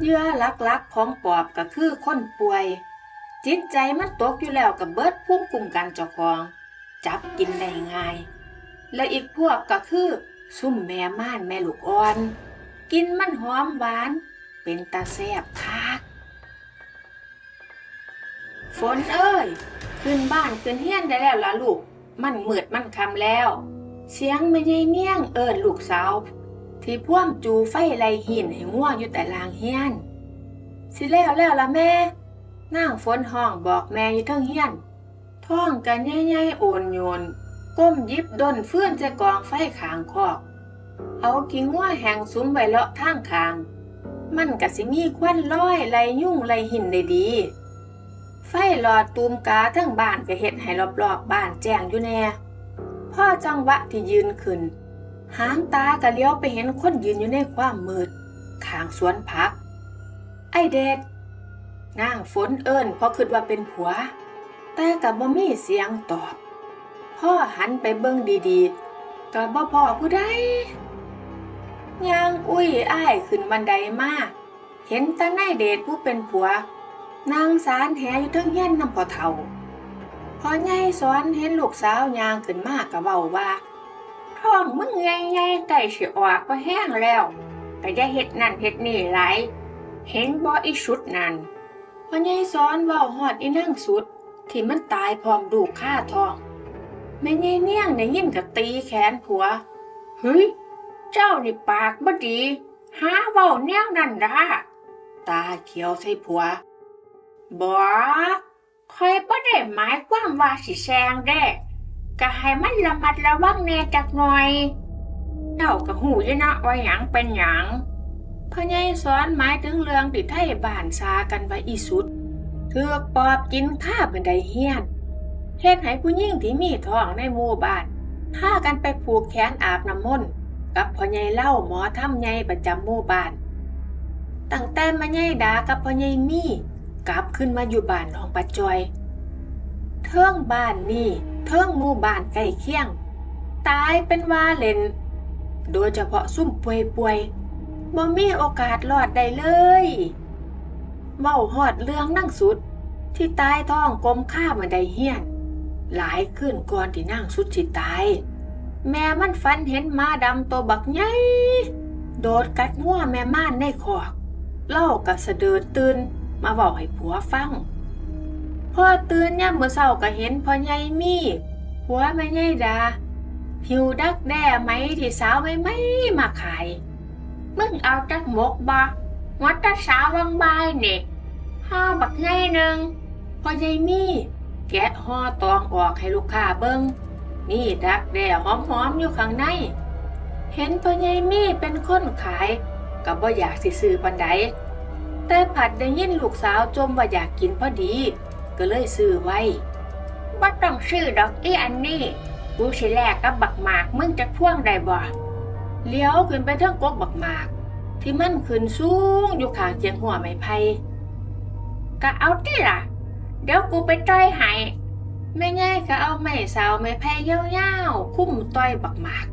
เหยื่อหลักๆของปอบก็คือคนป่วย จิตใจมันตกอยู่แล้วกับเบิดพุ่มกลุ่มกันเจ้าของ จับกินได้ง่าย และอีกพวกก็คือซุ่มแม่ม่านแม่ลูกอ่อน กินมันหอมหวาน เป็นตาแซบคักฝนเอ้ย ขึ้นบ้านขึ้นเฮียนได้แล้วล่ะลูก มันมืดมันคำแล้ว เสียงไม่ใช่เนียงเอิญลูกสาว ที่พ่วมจูไฟไลหินให้ง่วอยู่แต่ลางเฮียน สิแล้วแล้วละแม่นางฝนห้องบอกแม่อยู่เทั้งเฮียน ท้องกันใหญ่ๆโอนโยน ก้มยิบดนเฟื่อนจะกองไฟขางคอก เอากิ้งงัวแหงสุมไว้เลาะทางคาง มันก็สิมีควันลอยไล่ยุ่งไล่หินได้ดี ไฟหลอดตูมกาทั้งบ้านก็เฮ็ดให้รอบๆบบ้านแจ้งอยู่แน่พ่อจังวะที่ยืนขึ้น หางตาก็เลี้ยวไปเห็นคนยืนอยู่ในความมืดข้างสวนผัก ไอเดดนางฝนเอิ้นเพราะคิดว่าเป็นผัว แต่กับบ่มีเสียงตอบ พ่อหันไปเบิ่งดีๆกับบ่พ่อผู้ใดยางอุ้ยอ้ายขึ้นบันไดมาเห็นตาในายเดชผู้เป็นผัว นางสารแหอยู่เทึงเฮียนนำพอเฒ่าพอใหญ่สอนเห็นลูกสาวยางขึ้นมาก็เว้าว่า ท้องมึงใหญ่ๆใกล้สิออกก็แห้งแล้วก็จะเฮ็ดนั่นเฮ็ดนี่หลายเห็นบ่อีชุดนั่นพ่อใหญ่สอนว้าฮอดอีนางสุด ที่มันตายพร้อมลูกค่าท้องแม่ยายเนียงได้ยินก็ตีแขนผัวเฮ้ยเจ้านี่ปากบ่ดี หาเว้าแนวนั้นด้าตาเขียวใส่ผัวบ่คอยบ่ได้หมายความว่าสิแซงเด้ ก็ให้มันระมัดระวังแน่จักหน่อยเจ้าก็หูอยู่นะว่าหยังเป็นหยังพ่อใหญ่สอนหมายถึงเรื่องที่ไทยบ้านซากันไว้อีสุดเถือกปอบกินข้าบันไดเฮียนเฮ็ดให้ผู้หญิงที่มีท้องในหมู่บ้านพากันไปผูกแขนอาบน้ำมนต์กับพ่อใหญ่เล่าหมอทำใหญ่ประจำหมู่บ้านตั้งแต่มาใหญ่ดากับพ่อใหญ่มีกลับขึ้นมาอยู่บ้านน้องปัจจอย เทิงบ้านนี่ เทิงหมู่บ้านใกล้เคียง ตายเป็นว่าเล่น โดยเฉพาะซุ่มป่วยๆบ่มีโอกาสรอดได้เลยเมาหอดเรื่องนั่งสุด ที่ตายท้องกลมข้ามันไดเฮียน หลายขึ้นก่อนที่นั่งสุดสิตาย แม่มันฝันเห็นมาดำตัวบักใหญ่โดดกัดหัวแม่ม่านในคอก เล่ากับสะเดิดตื่นมาบอกให้ผัวฟัง พ่อตื่นย่ามมื่อเช้าก็เห็นพ่อใหญ่มีผัวแม่ใหญ่ดา หิวดักแด้ไหมที่สาวไม่ไม่มาขาย มึงเอาจักหมกบ่วัดตาสาววังบายเนี่ยห้าบักไงหนึ่งพ่อใหญ่มีแกะห่อตองออกให้ลูกค้าเบิงนี่ดักแด้หอมๆอยู่ข้างใน เห็นพ่อใหญ่มีเป็นคนขายก็บ่อยากสิซื้อปันใดแต่ผัดได้ยินลูกสาวจมว่าอยากกินพอดี ก็เลยซื้อไว้บ่ต้องซื้อดอกอีอันนี้ กูสิแลกกับบักหมากมึงจะพ่วงได้บ่เลี้ยวขึ้นไปเทิงกกบักหมาก ที่มันขึ้นสูงอยู่ข้างเจียงหัวไม้ไผ่ก็เอาติล่ะ เดี๋ยวกูไปต้อยให้แม่ง่ายก็เอาไม้สาวไม้ไผ่ยาวๆคุ้มต้อยบักหมาก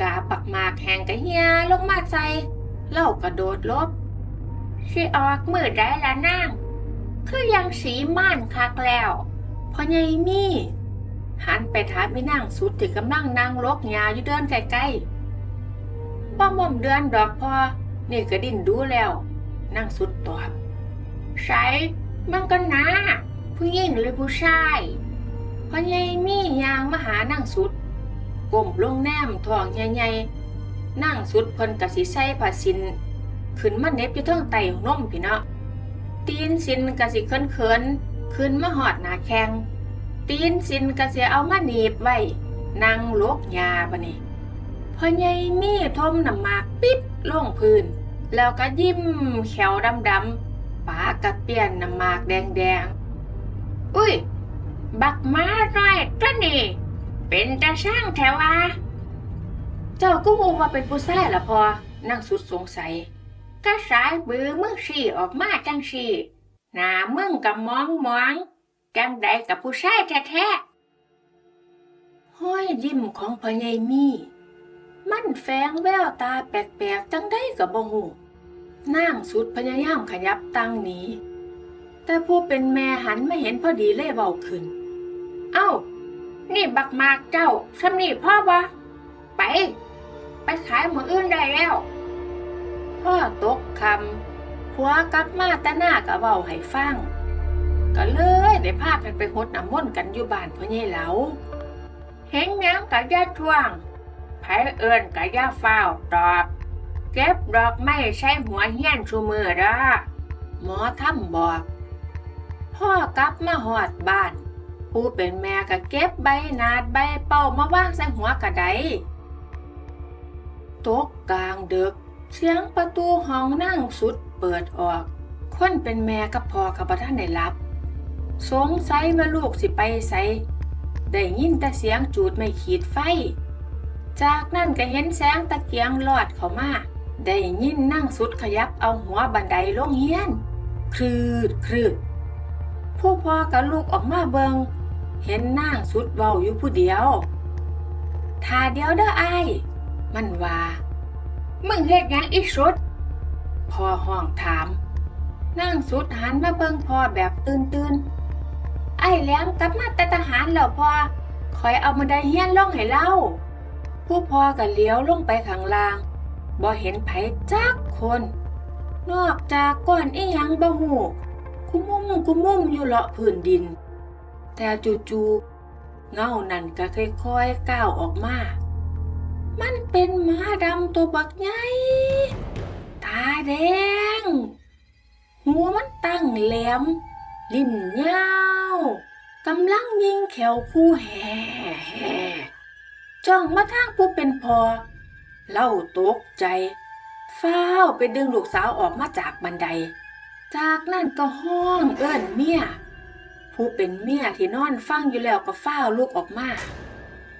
กาบักหมากแหงกะเฮียลงมาใส่เล่ากระโดดลบสิออกมือได้ละนาง คือยังสีม่านคักแล้วพอใหญ่มีหันไปถามอีนางสุดที่กำลังนั่งลกยาอยู่เดินใกล้ๆป้อมอมเดือนดอกพอนี่ก็ดิ้นดูแล้ว นั่งสุดตอบใช่มันก็นะผู้หญิงหรือผู้ชายพอใหญ่มียางมาหานั่งสุดก้มลงแนมท้องใหญ่ๆนั่งสุดเพิ่นกะสิใส่ผ้าสินขึ้นมาเน็บอยู่เทิงไตของนมพี่เนาะ ตีนสินกะสิเขินเขินขึ้นมาหอดหนาแข้งตีนสินก็เสียเอามาหนีบไว้นั่งลกยาบะนี่พอใหญ่มีทมน้ำหมากปิดลงพื้น แล้วก็ยิ้มแขวดำๆปากกระเปียนน้ำหมากแดงๆอุ้ย บักมาน้อยตัวนี่ เป็นตาช่างแถวอาเจ้าก็มูว่าเป็นผู้ชายละพอนั่งสุดสงสัย ก็สายบือมึงสี่ออกมาจังสี่หน้ามึงกับมองมองจังใดกับผู้ชายแท้ๆห้อยยิ้มของพ่อใหญ่มีมันแฝงแววตาแปลกๆจังได้กับบ่หูนางสุดพยายามขยับตั้งหนีแต่ผู้เป็นแม่หันมาเห็นพอดีเลยเบาขึ้น เอ้า นี่บักมากเจ้าสำนี่พ่อบ่ไป ไปขายหมืออื่นได้แล้ว พ่อตกคำผัวกลับมาต่หน้าก็เบาให้ฟัง ก็เลยได้พากันไปหดน้ำมนต์กันอยู่บ้านพ่อใหญ่เหลาเห็นหยังกะยาทวงไผเอิญกะยาฟ้าวตอบเก็บดอกไม้ใช้หัวเฮียนชูมือเด้อหมอทำบอก พ่อกลับมาหอดบ้าน ผู้เป็นแม่ก็เก็บใบนาดใบเป่ามาวางใส่หัวกระไดตกกลางดึก เสียงประตูห้องนั่งสุดเปิดออก คนเป็นแม่กับพ่อกับประท่านได้รับ สงสัยว่าลูกสิไปใสได้ยินแต่เสียงจูดไม่ขีดไฟ จากนั้นก็เห็นแสงตะเกียงลอดเข้ามา ได้ยินนั่งสุดขยับเอาหัวบันไดลงเฮียน คลืดคลืดผู้พ่อกับลูกออกมาเบิง เห็นนางสุดเว้าอยู่ผู้เดียวท่าเดียวเด้อไอ้มันว่า มึงเฮ็ดหยังอีสุดพ่อห้องถามนางสุดหันมาเบิงพ่อแบบตื่นตื่นๆไอ้แหลมกลับมาแต่ทหารแล้วพ่อคอยเอามาได้เฮียนล่องให้เล่า ผู้พ่อก็เลี้ยวลงไปข้างล่างบ่เห็นไผจักคน นอกจากก้อนอีหยังบ่หูคุมุมคุมุมอยู่เลาะพื้นดิน แต่จู่ๆเงานั่นก็ค่อยๆก้าวออกมา มันเป็นหมาดำตัวบักใหญ่ตาแดง หัวมันตั้งแหลม ลิ้นยาวกำลังยิงแขวคู่แห่แห่จ้องมาทางผู้เป็นพอ เล่าตกใจฟ้าวไปดึงลูกสาวออกมาจากบันได จากนั้นก็ห้องเอิ้นเมียผู้เป็นเมียที่นอนฟังอยู่แล้วก็ฟ้าวลุกออกมา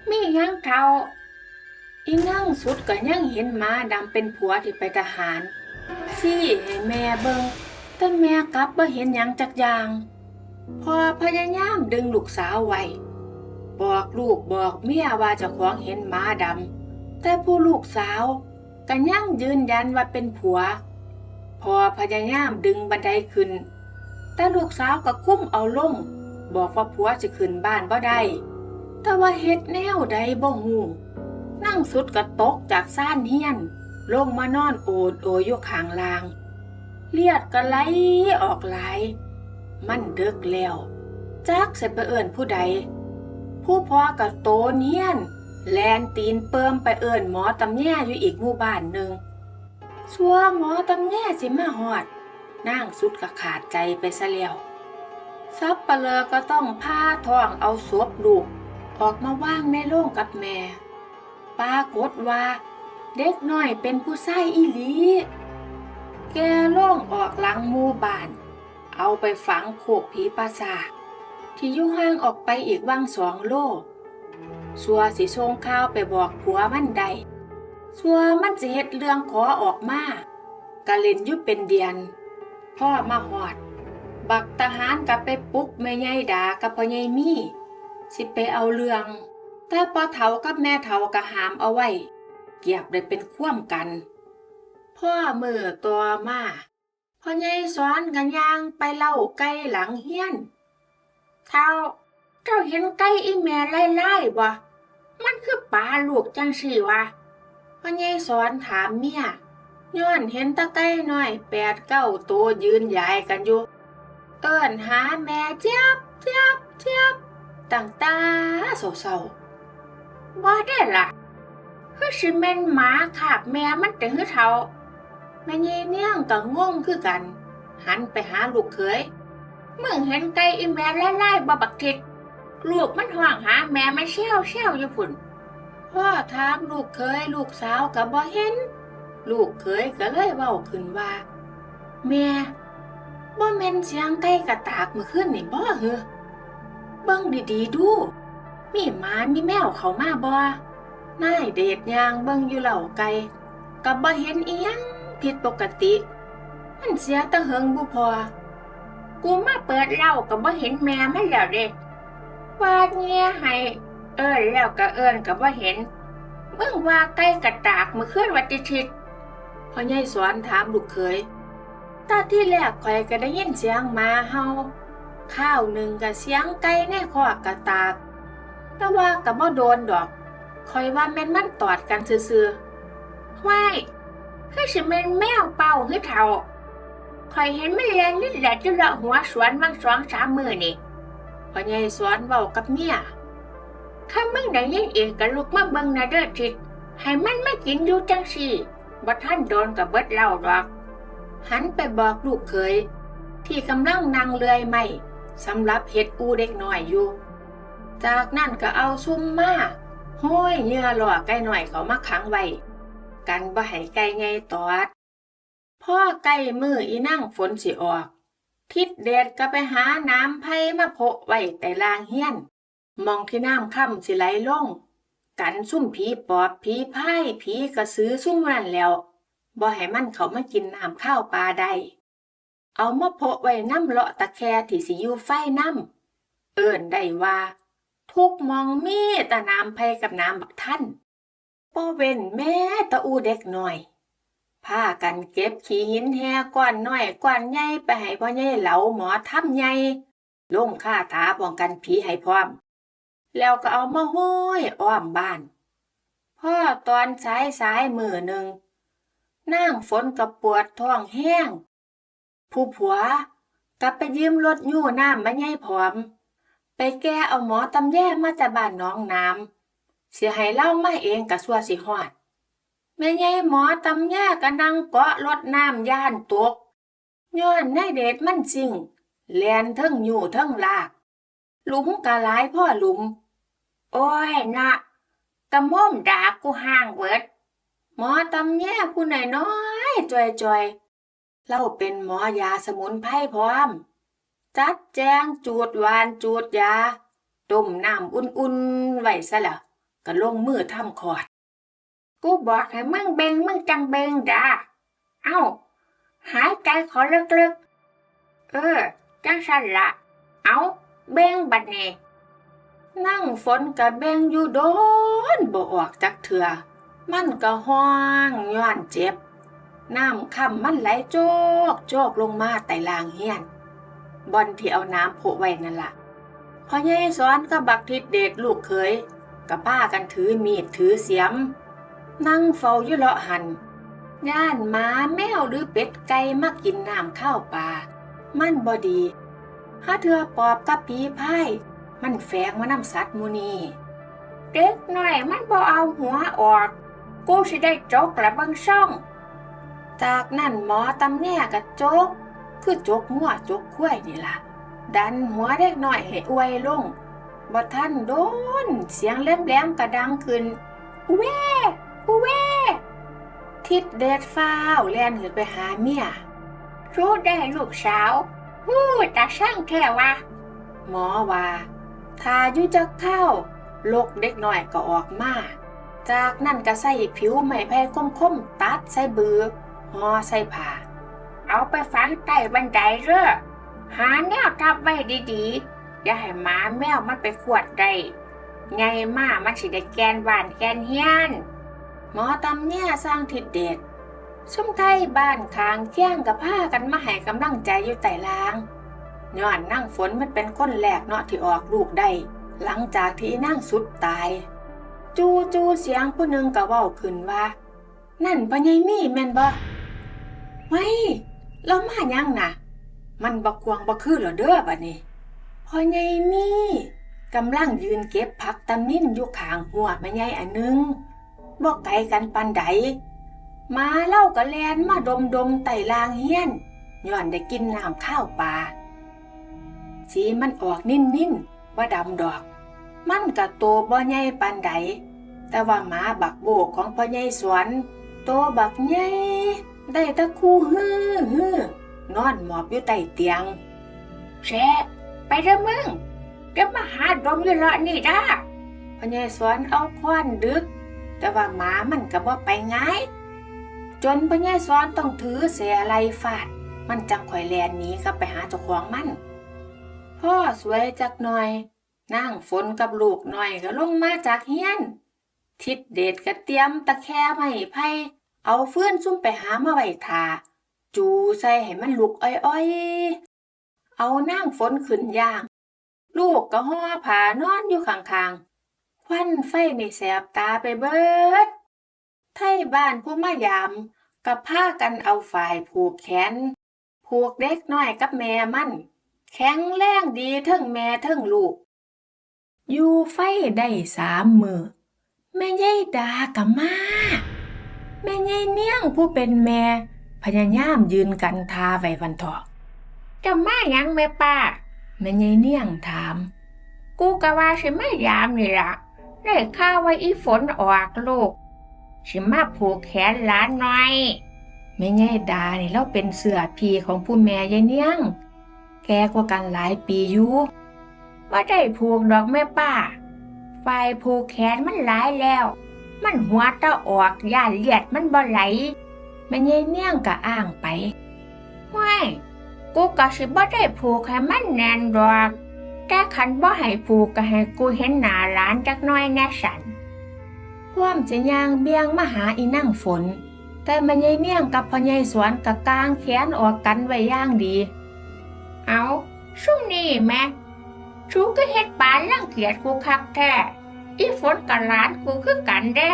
มียังเท่า อีนั่งสุดก็ยังเห็นหมาดำเป็นผัวที่ไปทหารซี่ให้แม่เบิงแต่แม่กลับบ่เห็นหยังจักอย่าง พอพยายามดึงลูกสาวไว้บอกลูกบอกเมียว่าเจ้าของเห็นหมาดำแต่ผู้ลูกสาวก็ยังยืนยันว่าเป็นผัว พอพยายามดึงบันไดขึ้น แต่ลูกสาวก็คุ้มเอาลง บอกว่าผัวจะขึ้นบ้านบ่ได้แต่ว่าเฮ็ดแนวใดบ่ฮู้ นั่งสุดก็ตกจากซ่านเฮียน ลงมานอนโอดโอยอยู่ข้างลาง เลียดก็ไหลออกไหลมันเดึกแล้วจักเสิไปเอิ้นผู้ใด ผู้พ่อก็โตเนียน แลนตีนเปิมไปเอิ้นหมอตำแย่อยู่อีกหมู่บ้านหนึ่งสัวหมอตำแย่สิมาหอดนางสุดก็ขาดใจไปซะแล้วซับปะเลอก็ต้องพาทองเอาศพลูกออกมาว่างในโรงกับแม่ ปรากฏว่า เด็กน้อยเป็นผู้ชายอีหลี แกล่องออกหลังหมู่บ้าน เอาไปฝังโขกผีปราสาทที่อยู่ห่างออกไปอีกว่างสองโลสัวสิส่งข่าวไปบอกผัวมันใดสัวมันสิเฮ็ดเรื่องขอออกมากะเล่นยู่เป็นเดือนพ่อมาหอด บักทหารกลับไปปลุกแม่ใหญ่ดากับพ่อใหญ่มีสิไปเอาเรื่อง แต่พอเฒ่ากับแม่เฒ่าก็หามเอาไว้ เกียบได้เป็นคว่ำกัน พ่อมือตัวมาพ่อใหญ่สอนกันยางไปเล่าไก่หลังเฮียน เท่า เจ้าเห็นไก่อีแม่ไล่ไล่บ่มันคือปลาลูกจังสี่วะพ่อใหญ่สอนถามเมียย้อนเห็นตะไก่น้อยแปดเก้าตัวยืนยายกันอยู่ เอิ้นหาแม่เจี๊ยบเจี๊ยบเจี๊ยบตั้งตาเศร้าๆ บ่ได้ล่ะ คือสิแม่นหมาขาบแม่มันแต่หือเท่าแม่เยเนี่ยงก็งงคือกัน หันไปหาลูกเขยมึงเห็นไก่อีแม่ไล่ไล่บ่บักทิดลูกมันห่วงหาแม่ไม่เชี่ยวเชี่ยวอยู่พุ่นพ่อถามลูกเคยลูกสาวก็บ่เห็น ลูกเคยก็เลยเว้าขึ้นว่า แม่บ่แม่นเสียงไก่กระตากเมื่อคืนนี่บ่เหรอเบิ่งดีๆดู มีหมามีแมวเขามาบ่นายเดชยางเบิ่งอยู่เหล่าไก่ก็บ่เห็นอีหยังผิดปกติ มันเสียตะเหิงบุพอ กูมาเปิดเหล้าก็บ่เห็นแม่มันแล้วเด้ว่าเงี้ยให้เอิ้นแล้วก็เอิ้นก็บ่เห็นมึงว่าไก่กระตากเมื่อคืนวันอาทิตพ่อใหญ่สอนถามลูกเขยตอนที่แรกข่อยก็ได้ยินเสียงมาเฮาข้าวหนึ่งกับเสียงไก่ในคอกกระตาก แต่ว่าก็บ่โดนดอกข่อยว่าแม่นมันตอดกันซื่อๆว้ายคือสิแม่นแมวเป่าคือเฒ่าข่อยเห็นมันแลนนี่แหละจุละหัวสวนมันสองสามมือนี่พอใหญ่สอนเว้ากับเมียข้ามึงได้ยินเองก็ลุกมาเบิ่งนะเด้อทิดให้มันไม่กินอยู่จังสิบ่ท่านโดนกับเบิดเล่าดอก หันไปบอกลูกเขยที่กำลังนั่งเลื่อยไม้สำหรับเฮ็ดอูเด็กน้อยอยู่ จากนั้นก็เอาซุ่มมาห้อยเหยื่อหล่อไก่หน่อยเขามาขังไว้กันบ่ให้ไก่ไงตอดพ่อไก่มืออีนั่งฝนสิออก ทิดเดดก็ไปหาน้ำไผ่มาโพะไว้แต่ลางเฮียน มองที่น้ำค่ำสิไหลลง กันซุ่มผีปอบผีพายผีกระสือซุ่มนั่นแล้วบ่ให้มันเขามากินน้ำข้าวปลาได้เอามาโพะไว้น้ำเลาะตะแคที่สิอยู่ไฟน้ำเอิ้นได้ว่า ทุกมองมีแต่น้ำไผกับน้ำบักท่านบ่เว้นแม่ตะอูเด็กหน้อยพากันเก็บขี้หินแฮก้อนน้อยก้อนใหญ่ไปให้พ่อใหญ่เหลาหมอทำใหญ่ลงค่าถาป้องกันผีให้พร้อม แล้วก็เอามาห้อยอ้อมบ้าน พ่อตอนสายสายมือหนึ่งนางฝนกับปวดท้องแห้ง ผู้ผัวกลับไปยืมรถยู่น้ำมาใหญ่ผอม ไปแก้เอาหมอตำแย่มาแต่บ้านน้องน้ำเสียให้เล่ามาเองกะสัวสิหอดแม่ใหญ่หมอตำแย่ก็นั่งเกาะรถน้ำย่านตกย้อนนายเดชมันจริงแลนเทิงอยู่เทิงลาก หลุมกะหลายพ่อหลุม โอ้ยนะกะม่อมด่ากูห่างเบิดหมอตำแย่ผู้น้อยน้อยจอยจอยๆเราเป็นหมอยาสมุนไพรพร้อม จัดแจงจูดวานจูดยาต้มน้ำอุ่นๆไว้ซะละก็ลงมือทำขอด กูบอกให้มึงเบงมึงจังเบงดาเอ้า หายใจขอลึกๆ เออ จังสันละ เอาเบงบัดนี้นั่งฝนกะเบงอยู่โดนบ่ออกจักเถื่อ มันก็ห้องย้อนเจ็บ น้ำคำมันไหลโจกโจกลงมาไต่ลางเฮียน บอนที่เอาน้ำโพะไว้นั่นละพอใหญ่สอนก็บักทิดเดชลูกเคยกับป้ากันถือมีดถือเสียม นั่งเฝ้าอยู่เลาะหัน ย่านหมาแมวหรือเป็ดไก่มากินน้ำข้าวปลามันบอดีถ้าเธอปอบกับผีพายมันแฝงมานำสัตว์มูนีเด็กหน่อยมันบ่เอาหัวออก กูสิได้จกละบิงช่อง จากนั้นหมอตำแน่กับจก คือจกงัวจกคุ้ยนี่ล่ะ ดันหัวเด็กหน่อยให้อวยลงบ่ท่านโดน เสียงแหลมๆกระดังขึ้นอุแว่อุแว่ทิดเดดฟ้าวแล่นขึ้นไปหาเมียรู้ได้ลูกสาวฮู้ตาช่างแท้วะหมอว่าทายู่จะเข้าโลกเด็กน้อยก็ออกมา จากนั้นก็ใส่ผิวไม้ไผ่คมๆตัดใส่บือห่อใส่ผ้า เอาไปฝังใต้บันไดเด้อหาแนวทับไว้ดีๆ อย่าให้หมาแมวมันไปขวดได้ไงมามันสิได้แกนหวานแกนเฮียน หมอตำเนี่ยสร้างทิดเดชชุมไทยบ้านคางเคี่ยงกับผ้ากันมาให้กำลังใจอยู่แต่ลางย้อนนั่งฝนมันเป็นคนแรกเนาะที่ออกลูกได้ หลังจากที่นั่งสุดตาย จูจูเสียงผู้หนึ่งก็ว้าขึ้นว่า นั่นพ่อใหญ่มี่แม่นบ่ไว้ เรามายังนะมันบักควงบักคือเหรอเด้อบัดนี้พอใหญ่มี่กำลังยืนเก็บผักตำนิ่นอยู่ข้างหัวแม่ใหญ่อันหนึงบ่ไกลกันปานใดมาเล่าก็แลนมาดมดมไต่ลางเฮียนย้อนได้กินน้ำข้าวปลาสีมันออกนิ่นๆว่าดำดอก มันกะโตบ่ใหญ่ปานใดแต่ว่าหมาบักโบกของพ่อใหญ่สวนโตบักใหญ่ ได้ตะคู่ฮือฮือนอนหมอบอยู่ใต้เตียงแช่ไปเด้อมึงเดี๋ยวมาหาดมอยู่เลาะนี่ด้าพ่อใหญ่สวนเอาค้อนดึก แต่ว่าหมามันก็บ่ไปง่าย จนพ่อใหญ่สอนต้องถือเสียไรฟาด มันจังข่อยแลนหนีกลับไปหาเจ้าของมัน พ่อสวยจักหน่อย นั่งฝนกับลูกหน่อยก็ลงมาจากเฮียน ทิดเดชก็เตรียมตะแคร่ไม้ไผ่ เอาเฟื่อนซุ่มไปหามาไว้ทาจูใส่ให้มันลุกอ้อยๆ เอานางฝนขึ้นย่าง ลูกก็ห่อผานอนอยู่ข้างๆ ควันไฟในแสบตาไปเบิด ไทยบ้านผู้มายามกับผ้ากันเอาฝ่ายผูกแขน ผูกเด็กน้อยกับแม่มัน แข็งแรงดีเทั้งแม่เทั้งลูก อยู่ไฟได้สามมือแม่ยายดากับมา แม่ยายเนียงผู้เป็นแม่พยายามยืนกันทาไว้วันเถอะจะมาหยังแม่ป้าแม่ยายเนียงถาม กูกะว่าสิมายามนี่ละได้ข่าวว่าอีฝนออกลูกสิมาผูกแขนหลานหน่อยแม่ยายดานี่เราเป็นเสือพีของผู้แม่ยายเนียง แกกว่ากันหลายปีอยู่ว่าได้ผูกดอกแม่ป้าฝ่ายผูกแขนมันหลายแล้ว มันหัวตะออกย่าเลียดมันบ่ไหลแม่ยายเนียงก็อ้างไปห้วยกูก็สิบ่ได้ผูกให้มันแน่นดอกแต่คันบ่ให้ผูกก็ให้กูเห็นหน้าหลานจักน้อยแน่สันพวมจะย่างเบียงมาหาอีนั่งฝน แต่แม่ยายเนียงกับพ่อใหญ่สวนก็กลางแขนออกกันไว้ย่างดี เอาซุ่มนี่แม่ชูก็เฮ็ดปานรังเกียจกูคักแท้ อีฝนกับหลานกูคือกันเด้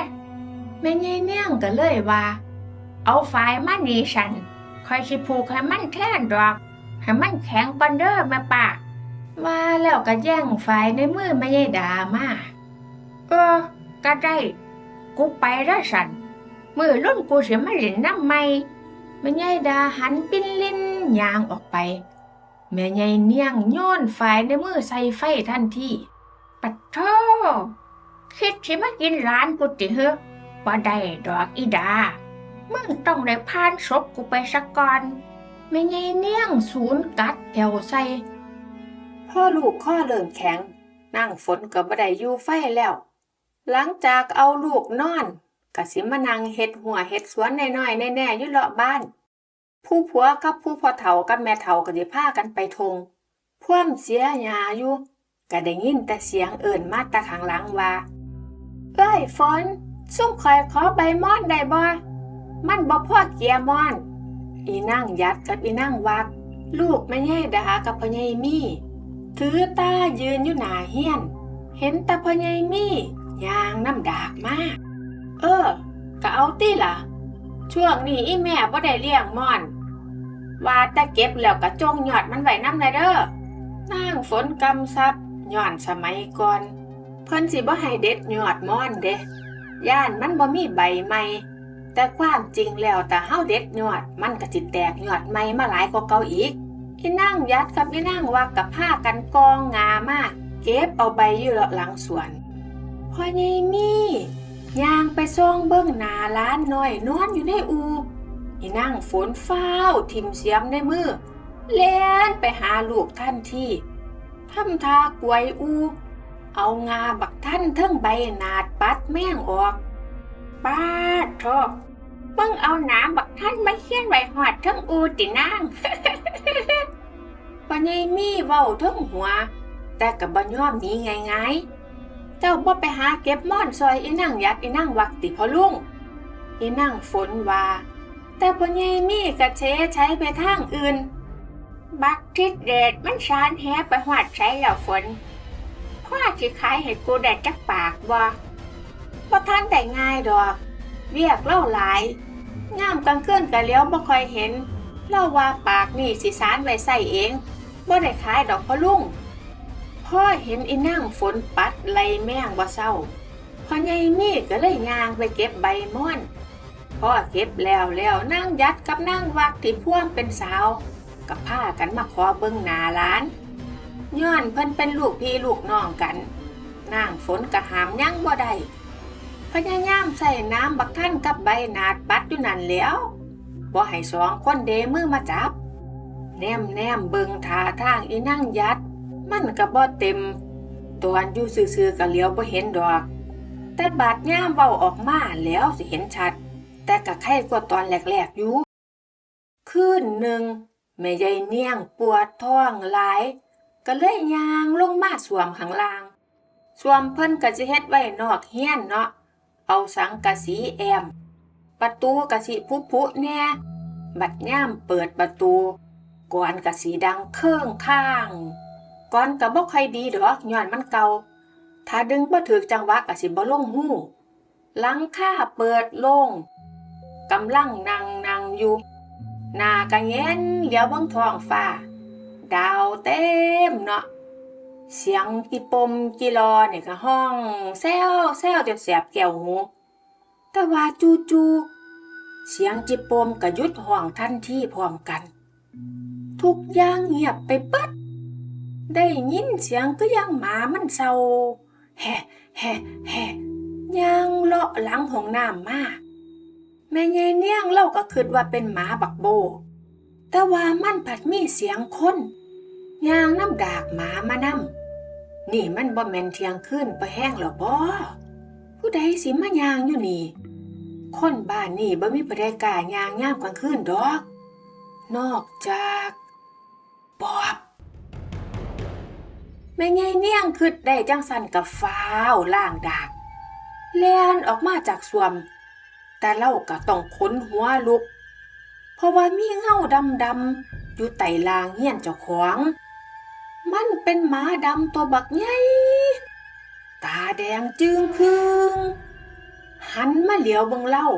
แม่ยายเนียงก็เลยว่า เอาฝ่ายมานีฉันคอยสิผูกให้มันแท่นดอกให้มันแข็งปันเด้อแม่ป้าว่าแล้วก็แย่งฝ่ายในมือแม่ยายดามาเออก็ได้กูไปแล้วสันมือรุ่นกูเสิมาเล่นน้ำไม่แม่ยายดาหันปิ้นลิ้นยางออกไปแม่ยายเนียงโยนฝ่ายในมือใส่ไฟทันทีปัดโท คิดสิมากินร้านกูติเหอะว่าได้ดอกอีดา มึงต้องได้พานศพกูไปสักก่อนแม่ยายเนี่ยงศูนย์กัดแถวใส่พ่อลูกข้อเริ่มแข็ง นั่งฝนกับบัไดอยู่ไฟแล้ว หลังจากเอาลูกนอนกสิมานั่งเฮ็ดหัวเฮ็ดสวนน้อยๆแน่ๆอยู่เลาะบ้าน ผู้ผัวกับผู้พ่อเฒ่ากับแม่เฒ่าก็สิพากันไปทงพ่วมเสียหญ้าอยู่ก็ได้ยินแต่เสียงเอิ่นมาตาข้างหลังว่า เอ้ยฝนซุ่มคอยขอใบมอนได้บ่ มันบ่พ่อเกียร์มอน อีนั่งยัดกับอีนั่งวัก ลูกแม่แย่ดากับพ่อใหญ่มี่ ถือตายืนอยู่หน้าเฮียน เห็นตาพ่อใหญ่มี่ยางน้ำดากมาก เออ ก็เอาติล่ะ ช่วงนี้อีแม่บ่ได้เลี้ยงมอน ว่าแต่เก็บแล้วก็จงหยอดมันไว้น้ำเลยเด้อนางฝนกำซับย้อนสมัยก่อน เพิ่นสิบ่ให้เด็ดยอดม่อนเด้ย่านมันบ่มีใบใหม่ แต่ความจริงแล้วแต่เฮาเด็ดยอดมันก็สิแตกยอดใหม่มาหลายกว่าเก่าอีกอีนั่งยัดกับอีนั่งวักกับผ้ากันกองงามาก เก็บเอาใบอยู่เลาะหลังสวนพ่อใหญ่มี่ยางไปซ่องเบิ่งนาร้านน้อยนอนอยู่ในอูอีนั่งฝนฟ้าวทิมเสียมในมือเล่นไปหาลูกท่านที่ทำทากวยอู เอางาบักท่านเทิงใบหนาดปัดแม่งออกป้าดโทมึงเอาหนามบักท่านมาเขียนไว้หอดเทิงอูตินางปัญญมีเว้าเทิงหัว แต่กับบ่ยอมหนี้ง่ายๆเจ้าบ่ไปหาเก็บม่อนซอยอีนั่งยัดอีนั่งวักติพอลุงอีนั่งฝนว่าแต่ปัญญมีกระเชใช้ไปทางอื่น บักทิดเดดมันชานแฮไปหอดใช้แล้วฝน พ่อสิขายให้กูได้จักปากบ่บ่ทันได้ง่ายดอก เรียกเล่าหลายงามกลางคืนกะเลี้ยวบ่ค่อยเห็น เล่าว่าปากนี่สิสารไว้ใส่เองบ่ได้ขายดอกพ่อลุงพ่อเห็นอีนั่งฝนปัดไลแมงบ่เศร้าพ่อใหญ่มีก็เลยย่างไปเก็บใบม่อนพ่อเก็บแล้วแล้วนั่งยัดกับนั่งวักที่พ่วงเป็นสาวกับผ้ากันมาขอเบิ่งหน้าร้าน ย้อนเพิ่นเป็นลูกพี่ลูกน้องกันนางฝนกะหามยั่งบ่ได้พยายามใส่น้ำบักท่านกับใบนาดปัดอยู่นั่นแล้วบ่ให้สองคนเดมือมาจับ แนมแนมเบิงท่าทางอีนั่งยัด มันก็บ่เต็ม ตอนอยู่ซื่อๆก็เหลียวบ่เห็นดอก แต่บาดย่ามเว้าออกมาแล้วสิเห็นชัด แต่ก็ไข้กว่าตอนแรกๆอยู่คืนหนึ่งแม่ยายเนียงปวดท้องหลาย ก็เลยยางลงมาสวมข้างล่างสวมเพิ่นก็จะเฮ็ดไว้นอกเฮียนเนาะ เอาสังกะสีแอม ประตูกะสิพุพุแน่บัดย่ามเปิดประตูก่อนกะสีดังเครื่องข้างก่อนกะบ่ค่อยดีดอกย้อนมันเก่าถ้าดึงบ่ถึกจังหวะกะสิบ่ลงหูหลังค่าเปิดโลงกำลังนั่งนั่งอยู่หน้ากะแงนเหลียวบิ่งท้องฟ้า ดาวเต็มเนาะเสียงกีปมกีรอเนี่ยก็ห้องแซวแซวจนแสบแก้วหูแต่ว่าจูจูเสียงจิปมก็หยุดห้องทันทีพร้อมกัน ทุกอย่างเงียบไปเปิดได้ยินเสียงก็ยังหมามันเศร้าแฮ่แฮ่แฮ่ย่างเลาะหลังห้องน้ำมาแม่ยายเนี่ยงเล่าก็คิดว่าเป็นหมาบักโบ แต่ว่ามันผัดมีเสียงคนยางน้ำดากหมามานำนี่มันบ่แม่นเที่ยงคืนไปแห้งหรอบ่ผู้ใดสิมายางอยู่นี่ คนบ้านนี่บ่มีผู้ใดกายางยามกลางคืนดอก นอกจากปอบแม่ไงเนี่ยงคิดได้จังสันกับฟ้าวล่างดากแลนออกมาจากสวม แต่เล่าก็ต้องขนหัวลุก เพราะว่ามีเงาดำๆอยู่ไต่ลางเฮียนเจ้าของ มันเป็นหมาดำตัวบักใหญ่ตาแดงจึงครึงหันมาเหลียวบิ่งเล่า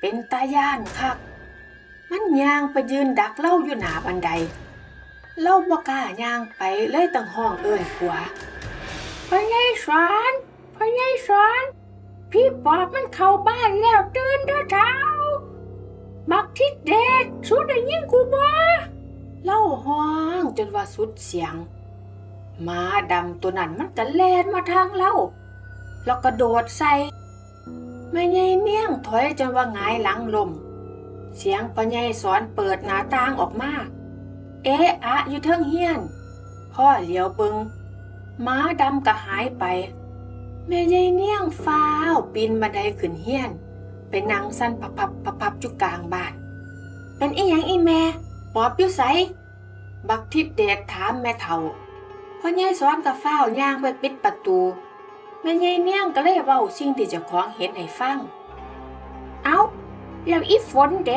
เป็นตาย่านคัก มันย่างไปยืนดักเล่าอยู่หน้าบันได เล่าบ่กล้าย่างไปเลยตั้งห้องเอิ้นผัวพ่อใหญ่สอนพ่อใหญ่สอน พี่ปอบมันเข้าบ้านแล้วตื่นเด้อเท้า บักทิดเด็ดสุดได้ยินกูบ่เล่าห้องจนว่าสุดเสียงหมาดำตัวนั้นมันก็แลนมาทางเล่าแล้วก็โดดใส่แม่ใหญ่เมี่ยงถอยจนว่าหงายหลังลม เสียงปะใหญ่สอนเปิดหน้าต่างออกมา เอะอะอยู่เทิงเฮียน พ่อเหลียวเบิงม้าดำก็หายไป แม่ใหญ่เนี่ยงฟ้าวปีนบันไดขึ้นเฮียน ไปนั่งสั้นพับพับพับพับจุกกลางบ้าน เป็นอีหยังอีแม่ปอบอยู่ไสบักทิดเดชถามแม่เฒ่าพ่อยายสอนกับฟ้าวย่างไปปิดประตูแม่ยายเนี่ยงก็เลยเว้าสิ่งที่เจ้าของเห็นให้ฟัง เอ้าแล้วอีฝนแด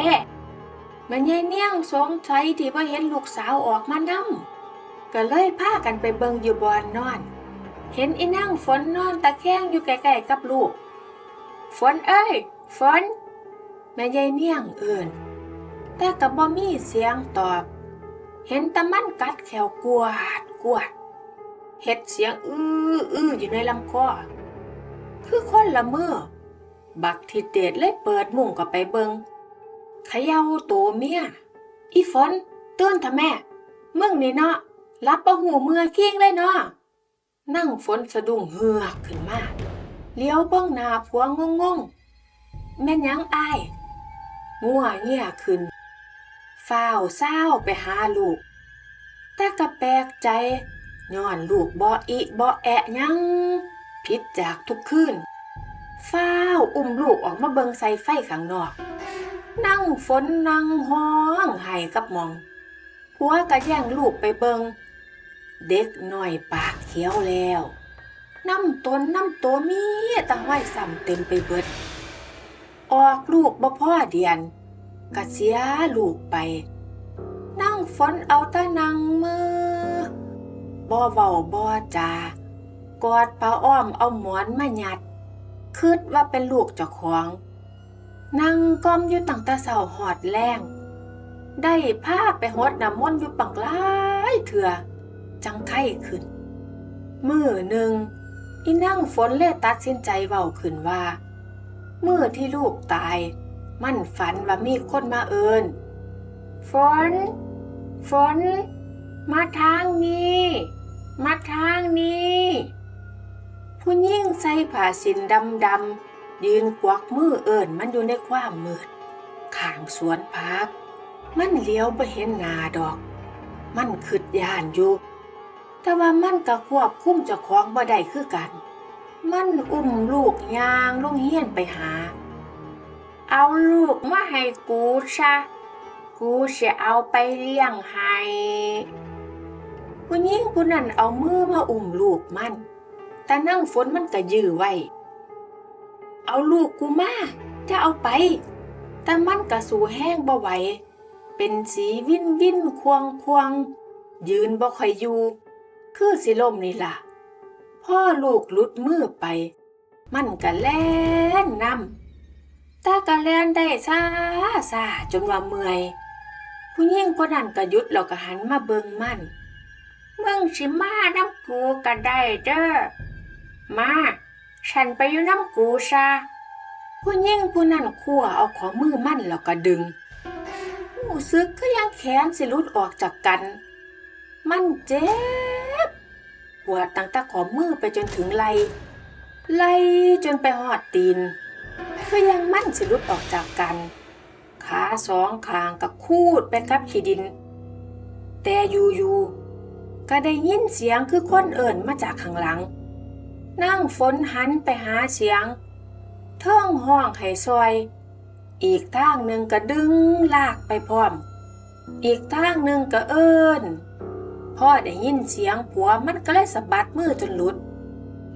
แม่ยายเนี่ยงสงสัยที่ว่าเห็นลูกสาวออกมานำก็เลยพากันไปเบิงอยู่บอนนอน เห็นอีนั่งฝนนอนตะแคงอยู่ใกล้ๆกับลูก ฝนเอ้ย ฝนแม่ยายเนียงเอิ่น แต่กับบ่มีเสียงตอบ เห็นตะมันกัดแขวกวาดกวาดเฮ็ดเสียงอื้ออื้ออยู่ในลำคอคือคนละเมื่อ บักทิดเดชเลยเปิดมุ้งก็ไปเบิงเขย่าตัวเมีย อีฝนตื่นเถอะแม่ มึงนี่เนาะรับประหูเมื่อคิงเลยเนาะนั่งฝนสะดุ้งเฮือกขึ้นมาเลี้ยวเบิ้งหน้าผัวงงงๆ แม่นยังอายงัวเงี่ยขึ้นฝ้าวเศร้าไปหาลูก แต่ก็แปลกใจย้อนลูกบ่อิบ่แอะยังผิดจากทุกคืนฝ้าวอุ้มลูกออกมาเบิงใส่ไฟข้างนอก นั่งฝนนั่งห้องไห้กับมองผัวก็แย่งลูกไปเบิง เด็กหน้อยปากเขียวแล้ว น้ำตนน้ำตัวมีตั้งไว้ซ้ำเต็มไปเบิด ออกลูกบ่พ่อเดียนกะเสียลูกไป นั่งฝนเอาตะนังมือบ่เว้าบ่จากอดป้าอ้อมเอาหมอนมาหยัดคิดว่าเป็นลูกเจ้าของ นั่งก้อมอยู่ตั้งแต่เสาหอดแรงได้พาไปหดน้ำมนต์อยู่ปังลายเถื่อจังไข้ขึ้น มือหนึ่งอีนั่งฝนเลยตัดสินใจเว้าขึ้นว่า มื่อที่ลูกตาย มันฝันว่ามีคนมาเอินฝน ฝน มาทางนี้ มาทางนี้ผู้ยิ่งใส่ผ้าสินดำดำยืนกวักมือเอินมันอยู่ในความมืดข้างสวนพัก มันเลี้ยวไปเห็นนาดอก มันขึ้นยานอยู่ แต่ว่ามันก็ควบคุ้มเจ้าของบ่ได้คือกัน มันอุ้มลูกยางลงเฮียนไปหา เอาลูกมาให้กูซะ กูจะเอาไปเลี้ยงให้ผู้หญิงผู้นั้นเอามือมาอุ้มลูกมัน แต่นั่งฝนมันก็ยื้อไว้ เอาลูกกูมา จะเอาไป แต่มันกระสูแห้งบ่ไหว เป็นสีวินวินควงควงยืนบ่ค่อยอยู่ คือสิลมนี่ล่ะ พ่อลูกลุดมือไป มันก็แล่นนำต่ก็แล่นได้ซาซาจนว่าเมื่อย ผู้หญิงคนนั้นก็หยุดแล้วก็หันมาเบิ่งมันมึงสิมาน้ำกูก็ได้เด้อมา ฉันไปอยู่น้ำกูซะผู้หญิงผู้นั้นคั่วเอาของมือมันแล้วก็ดึงหูซึกก็ยังแขนสิลุดออกจากกัน มันเจ็บ ปวดตั้งแต่ขอมือไปจนถึงไหลไหลจนไปหอดตีนคือยังมั่นสิหลุดออกจากกัน ขาสองขางก็คูดไปกับขี้ดิน แต่อยู่ๆก็ได้ยินเสียงคือคนเอิ่นมาจากข้างหลัง นั่งฝนหันไปหาเสียง เทิงห้องให้ซอย อีกทางหนึ่งก็ดึงลากไปพร้อม อีกทางหนึ่งก็เอิ้น พ่อได้ยินเสียงผัวมันก็เลยสะบัดมือจนหลุด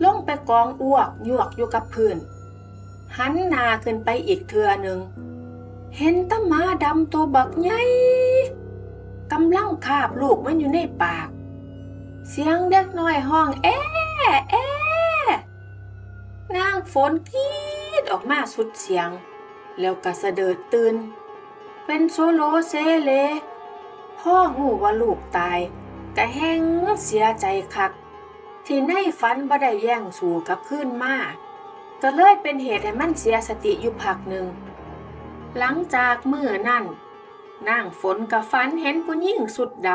ลงไปกองอ้วกยวกอยู่กับพื้นหันหน้าขึ้นไปอีกเทือหนึ่ง เห็นตาหมาดำตัวบักใหญ่กำลังคาบลูกมันอยู่ในปาก เสียงเด็กน้อยห้องแอ้แอ้นางฝนกรีดออกมาสุดเสียง แล้วก็สะเดิดตื่น เป็นโซโลเซเล พ่อหูว่าลูกตาย ก็แห้งเสียใจคัก ที่ในฝันบ่ได้แย่งสู่กับคืนมาก็เลยเป็นเหตุให้มันเสียสติอยู่พักหนึ่ง หลังจากมื้อนั่นนางฝนกับฝันเห็นผู้หญิงสุดด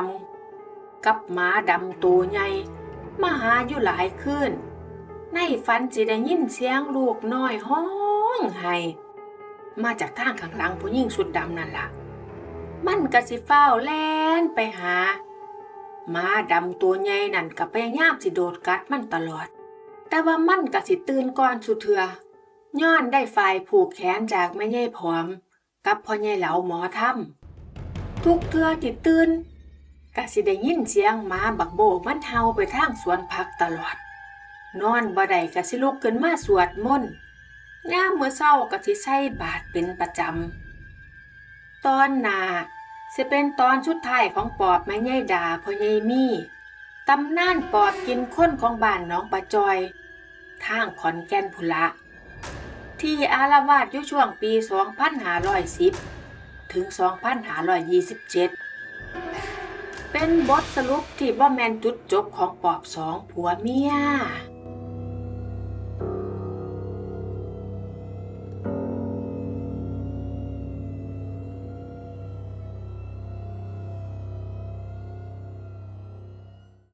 ำกับหมาดำตัวใหญ่มาหาอยู่หลายคืนในฝันจิได้ยินเสียงลูกน้อยห้องไห้มาจากทางข้างหลังผู้หญิงสุดดำนั่นล่ะ มันก็สิเฝ้าแล่นไปหา มาดำตัวใหญ่นั่นก็พยายามสิโดดกัดมันตลอด แต่ว่ามันก็สิตื่นก่อนสุดเถือย้อนได้ฝ่ายผูกแขนจากแม่ใหญ่ผอม กับพ่อใหญ่เหลาหมอทำทุกเทือที่ตื่นก็สิได้ยินเสียงหมาบักโบมันเฮาไปทางสวนผักตลอด นอนบ่ได้ก็สิลุกขึ้นมาสวดมนต์ยามมื้อเช้าก็สิใส่บาตรเป็นประจำ ตอนหนา สิเป็นตอนชุดไทยของปอบแม่ใหญ่ดาพ่อใหญ่มีตำนานปอบกินคนของบ้านน้องปะจอย ทางขอนแก่นพุละ ที่อารวาสอยู่ช่วงปี 2510 ถึง 2527 เป็นบทสรุปที่บ่แมนจุดจบของปอบสองผัวเมีย